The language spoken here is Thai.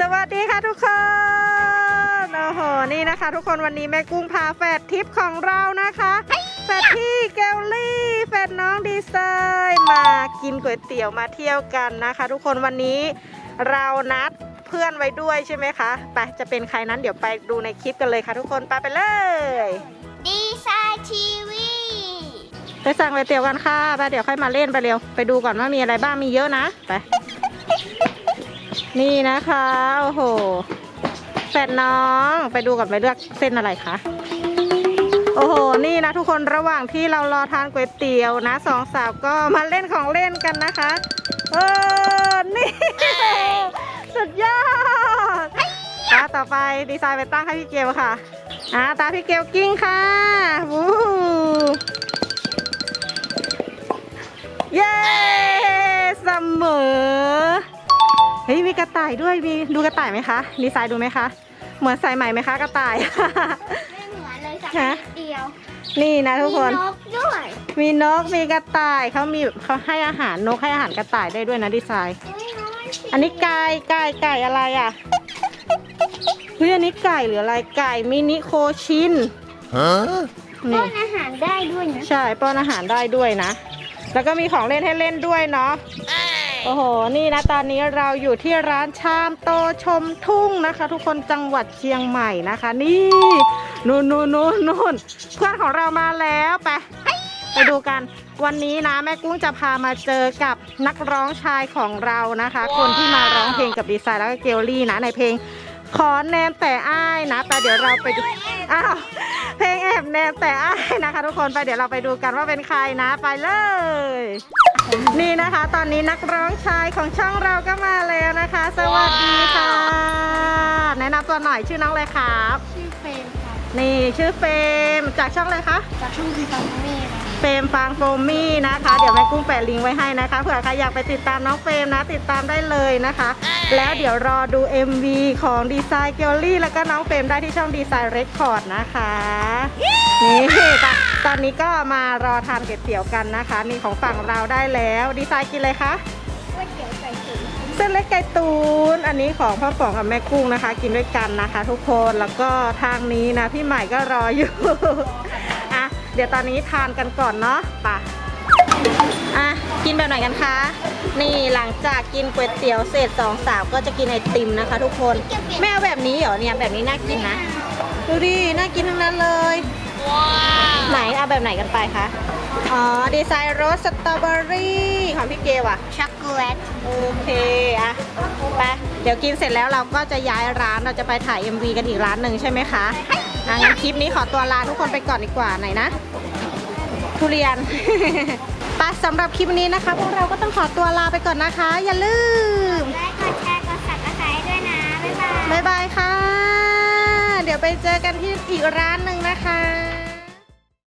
สวัสดีค่ะทุกคนโอ้โหนี่นะคะ ทุกคนวันนี้แม่กุ้งพาแฟดทริปของเรานะคะแฟดพี่เกลลี่แฟดน้องดีไซน์มากินก๋วยเตี๋ยวมาเที่ยวกันนะคะ ทุกคนวันนี้เรานัดเพื่อนไว้ด้วยใช่ไหมคะไปจะเป็นใครนั้นเดี๋ยวไปดูในคลิปกันเลยค่ะ ทุกคนไปไปเลยดีไซน์ทีวีไปสั่งก๋วยเตี๋ยวกันค่ะไปเดี๋ยวค่อยมาเล่นไปเร็วไปดูก่อนว่ามีอะไรบ้างมีเยอะนะไป นี่นะคะ โอ้โหแฟนน้องไปดูก่อนไปเลือกเส้นอะไรคะโอ้โห นี่นะทุกคนระหว่างที่เรารอทานก๋วยเตี๋ยวนะสองสาวก็มาเล่นของเล่นกันนะคะเออนี่สุดยอดตาต่อไปดีไซน์ไปตั้งให้พี่เกลค่ะอ่าตาพี่เกลกิ้งค่ะวู้เย้เสมอ เฮ้ยมีกระต่ายด้วยมีดูกระต่ายไหมคะดีไซน์ดูไหมคะ เหมือนสายใหม่ไหมคะกระต่าย ไม่เหมือนเลยสักฮะนิดเดียวนี่นะทุกคน มีนกด้วย มีนกมีกระต่ายเขามีเขาให้อาหารนกให้อาหารกระต่ายได้ด้วยนะดีไซน์อุ๊ยน้อยสิอันนี้ไก่ไก่ไก่อะไรอะเฮ้ยอันนี้ไก่หรืออะไรไก่มินิโคชิน Huh? ป้นี่อนอาหารได้ด้วยนะ ใช่ป้อนอาหารได้ด้วยนะ แล้วก็มีของเล่นให้เล่นด้วยเนาะโอ้โห นี่นะตอนนี้เราอยู่ที่ร้านชามโตชมทุ่งนะคะ ทุกคนจังหวัดเชียงใหม่นะคะ นี่นู่นนู่นนู่นนู่นเพื่อนของเรามาแล้วไปไปดูกัน วันนี้นะแม่กุ้งจะพามาเจอกับนักร้องชายของเรานะคะ คนที่มาร้องเพลงกับดีไซน์แล้วก็เกลลี่นะในเพลงขอแนมแต่อ้ายนะแต่เดี๋ยวเราไปดูอ้าว เพลงแอบแนบแต่อ้ายนะคะ ทุกคนไปเดี๋ยวเราไปดูกันว่าเป็นใครนะไปเลย นี่นะคะ ตอนนี้นักร้องชายของช่องเราก็มาแล้วนะคะ สวัสดีค่ะ แนะนำตัวหน่อยชื่อน้องอะไรครับ ชื่อเฟรม นี่ชื่อเฟรมจากช่องอะไรคะจากช่องดีไซน์นี่นะเฟรมฟังโฟมี่นะคะ เดี๋ยวแม่กุ้งแปะลิงก์ไว้ให้นะคะเผื่อใครอยากไปติดตามน้องเฟรมนะ ติดตามได้เลยนะคะ แล้วเดี๋ยวรอดู MV ของดีไซน์เกลลี่แล้วก็น้องเฟรมได้ที่ช่องดีไซน์เรคคอร์ดนะคะนี่ตอนตอนนี้ก็มารอทานก๋วยเตี๋ยวกันนะคะนี่ของฝั่งเราได้แล้ว ดีไซน์กินอะไรคะก๋วยเตี๋ยวไก่ตุ๋น เส้นเล็กไก่ตูน อันนี้ของพ่อป๋องกับแม่กุ้งนะคะ กินด้วยกันนะคะ ทุกคนแล้วก็ทางนี้นะพี่ใหม่ก็รออยู่ อะเดี๋ยวตอนนี้ทานกันก่อนเนาะไป่ะอะกินแบบไหนกันคะ นี่หลังจากกินก๋วยเตี๋ยวเสร็จสองสาวก็จะกินไอติมนะคะ ทุกคนแม่เอาแบบนี้เหรอเนี่ยแบบนี้น่ากินนะดูดิน่ากินทั้งนั้นเลย แบบไหนกันไปคะ อ๋อ ดีไซน์รสสตรอเบอรี่ของพี่เกลอะช็อกโกแลตโอเคอะไปเดี๋ยวกินเสร็จแล้วเราก็จะย้ายร้านเราจะไปถ่าย MV กันอีกร้านหนึ่งใช่ไหมคะอะงั้นคลิปนี้ขอตัวลาทุกคนไปก่อนดีกว่าไหนนะ ทุเรียน ไปสำหรับคลิปนี้นะคะ พวกเราก็ต้องขอตัวลาไปก่อนนะคะ อย่าลืมไลค์กดแชร์กดสับสไครต์ด้วยนะ บ๊ายบาย บ๊ายบายค่ะ เดี๋ยวไปเจอกันที่อีกร้านหนึ่งนะคะ